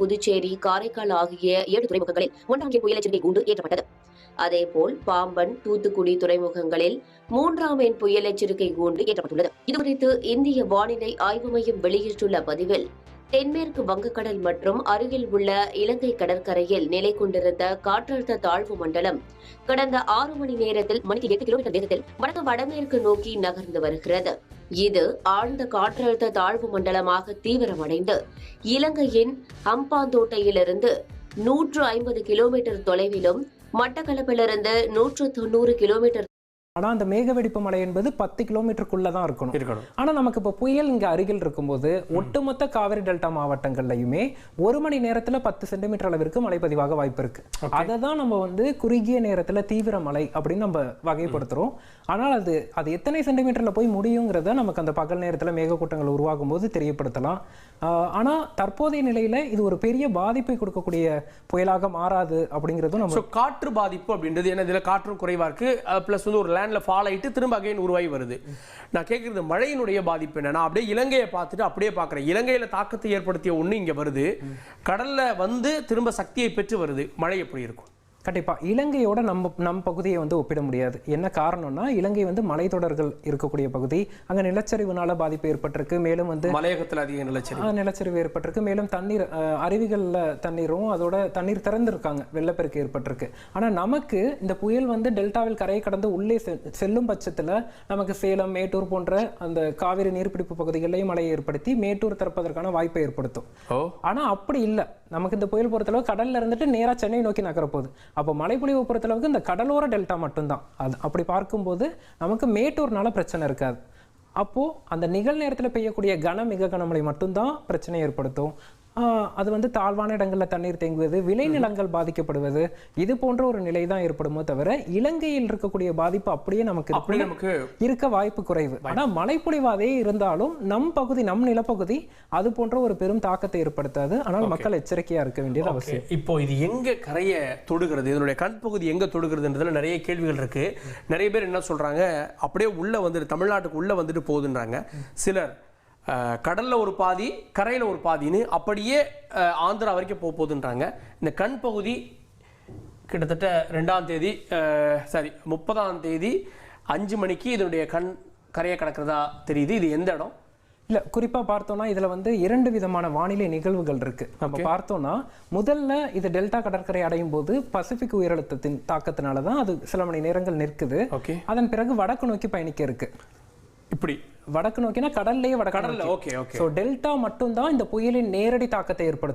புதுச்சேரி காரைக்கால் ஆகிய ஏழு துறைமுகங்களில் ஒன்றாம் எண் புயல் எச்சரிக்கை கூண்டு ஏற்றப்பட்டது. அதேபோல் பாம்பன் தூத்துக்குடி துறைமுகங்களில் மூன்றாம் எண் புயல் எச்சரிக்கை கூண்டு ஏற்றப்பட்டுள்ளது. இதுகுறித்து இந்திய வானிலை ஆய்வு மையம் வெளியிட்டுள்ள பதிவில் தென்மேற்கு வங்கக்கடல் மற்றும் அருகில் உள்ள இலங்கை கடற்கரையில் நிலை கொண்டிருந்த காற்றழுத்த தாழ்வு மண்டலம் கடந்த ஆறு மணி நேரத்தில் மணிக்கு எட்டு கிலோமீட்டர் வேகத்தில் வடக்கு வடமேற்கு நோக்கி நகர்ந்து வருகிறது. இது ஆழ்ந்த காற்றழுத்த தாழ்வு மண்டலமாக தீவிரமடைந்து இலங்கையின் ஹம்பாந்தோட்டையிலிருந்து நூற்று ஐம்பது கிலோமீட்டர் தொலைவிலும் மட்டக்களப்பிலிருந்து நூற்று தொண்ணூறு கிலோமீட்டர் ஆனா அந்த மேக வெடிப்பு மழை என்பது பத்து கிலோமீட்டருக்குள்ள தான் இருக்கணும். இருக்கணும். ஆனா நமக்கு இப்போ புயல் இங்க அருகில் இருக்கும்போது ஒட்டுமொத்த காவிரி டெல்டா மாவட்டங்கள்லயுமே ஒரு மணி நேரத்துல பத்து சென்டிமீட்டர் அளவிற்கு மழை பதிவாக வாய்ப்பு இருக்கு. அதை தான் நம்ம வந்து குறுகிய நேரத்துல தீவிர மழை அப்படின்னு நம்ம வகைப்படுத்துறோம். ஆனால் அது அது எத்தனை சென்டிமீட்டர்ல போய் முடியுங்கிறத நமக்கு அந்த பகல் நேரத்துல மேகக்கூட்டங்கள் உருவாகும் போது தெரியப்படுத்தலாம். ஆஹ் ஆனா தற்போதைய நிலையில இது ஒரு பெரிய பாதிப்பை கொடுக்கக்கூடிய புயலாக மாறாது அப்படிங்கிறதும் நம்ம காற்று பாதிப்பு அப்படின்றது ஏன்னா இதில் காற்றும் குறைவா இருக்கு. ப்ளஸ் வந்து ஒரு லேண்ட்ல ஃபால் ஆகிட்டு திரும்ப அகைன் உருவாகி வருது. நான் கேட்குறது மழையினுடைய பாதிப்பு என்னன்னா அப்படியே இலங்கையை பார்த்துட்டு அப்படியே பார்க்குறேன். இலங்கையில் தாக்கத்தை ஏற்படுத்திய ஒன்று இங்க வருது. கடல்ல வந்து திரும்ப சக்தியை பெற்று வருது. மழை எப்படி இருக்கும்? கண்டிப்பா. இலங்கையோட நம்ம நம் பகுதியை வந்து ஒப்பிட முடியாது. என்ன காரணம்னா இலங்கை வந்து மலைத்தொடர்கள் இருக்கக்கூடிய பகுதி. அங்க நிலச்சரிவுனால பாதிப்பு ஏற்பட்டிருக்கு. மேலும் வந்து மலையகத்தில் அதிக நிலச்சரி ஆஹ், நிலச்சரிவு ஏற்பட்டிருக்கு. மேலும் தண்ணீர் அருவிகள்ல தண்ணீரும் அதோட தண்ணீர் திறந்திருக்காங்க. வெள்ளப்பெருக்கு ஏற்பட்டிருக்கு. ஆனா நமக்கு இந்த புயல் வந்து டெல்டாவில் கரையை கடந்து உள்ளே செல்லும் பட்சத்துல நமக்கு சேலம் மேட்டூர் போன்ற அந்த காவிரி நீர்பிடிப்பு பகுதிகளிலேயும் மழையை ஏற்படுத்தி மேட்டூர் திறப்பதற்கான வாய்ப்பை ஏற்படுத்தும். ஓ. ஆனா அப்படி இல்ல. நமக்கு இந்த புயல் பொறுத்தளவு கடலில் இருந்துட்டு நேராக சென்னை நோக்கி நகரப்போகுது அப்போ மழைப்பொழிவு பொறுத்தளவுக்கு இந்த கடலோர டெல்டா மட்டும்தான். அது அப்படி பார்க்கும்போது நமக்கு மேட்டூர்னால பிரச்சனை இருக்காது. அப்போது அந்த நிகழ்நேரத்தில் பெய்யக்கூடிய கன மிக கனமழை மட்டும்தான் பிரச்சனை ஏற்படுத்தும். அது வந்து தாழ்வான இடங்கள்ல தண்ணீர் தேங்குவது விளைநிலங்கள் பாதிக்கப்படுவது இது போன்ற ஒரு நிலை தான் ஏற்படுமோ தவிர இலங்கையில் இருக்கக்கூடிய பாதிப்பு அப்படியே நமக்கு நமக்கு இருக்க வாய்ப்பு குறைவு. ஆனா மழைப்பொழிவு அதே இருந்தாலும் நம் பகுதி நம் நிலப்பகுதி அது போன்ற ஒரு பெரும் தாக்கத்தை ஏற்படுத்தாது. ஆனால் மக்கள் எச்சரிக்கையா இருக்க வேண்டியது அவசியம். இப்போ இது எங்க கரையை தொடுகிறது? இதனுடைய கண் பகுதி எங்க தொடுகிறதுன்றதுல நிறைய கேள்விகள் இருக்கு. நிறைய பேர் என்ன சொல்றாங்க? அப்படியே உள்ள வந்துட்டு தமிழ்நாட்டுக்கு உள்ள வந்துட்டு போகுதுன்றாங்க. சிலர் கடல்ல ஒரு பாதி கரையில ஒரு பாதின்னு அப்படியே ஆந்திரா வரைக்கும் போக போகுதுன்றாங்க. இந்த கண் பகுதி கிட்டத்தட்ட ரெண்டாம் தேதி சாரி முப்பதாம் தேதி அஞ்சு மணிக்கு இதனுடைய கண் கரையை கடக்கிறதா தெரியுது. இது எந்த இடம்? இல்ல குறிப்பா பார்த்தோம்னா இதுல வந்து இரண்டு விதமான வானிலை நிகழ்வுகள் இருக்கு. நம்ம பார்த்தோம்னா முதல்ல இது டெல்டா கடற்கரை அடையும் போது பசிபிக் உயரழுத்தத்தின் தாக்கத்தினால தான் அது சில மணி நேரங்கள் நிற்குது. ஓகே. அதன் பிறகு வடக்கு நோக்கி பயணிக்க இருக்கு. இப்படி. வடக்கு நோக்கினா கடல்லேயே வடக்கு கடல்ல. ஓகே ஓகே ஸோ டெல்டா மட்டும்தான் இந்த புயலின் நேரடி தாக்கத்தை ஏற்படுத்தும்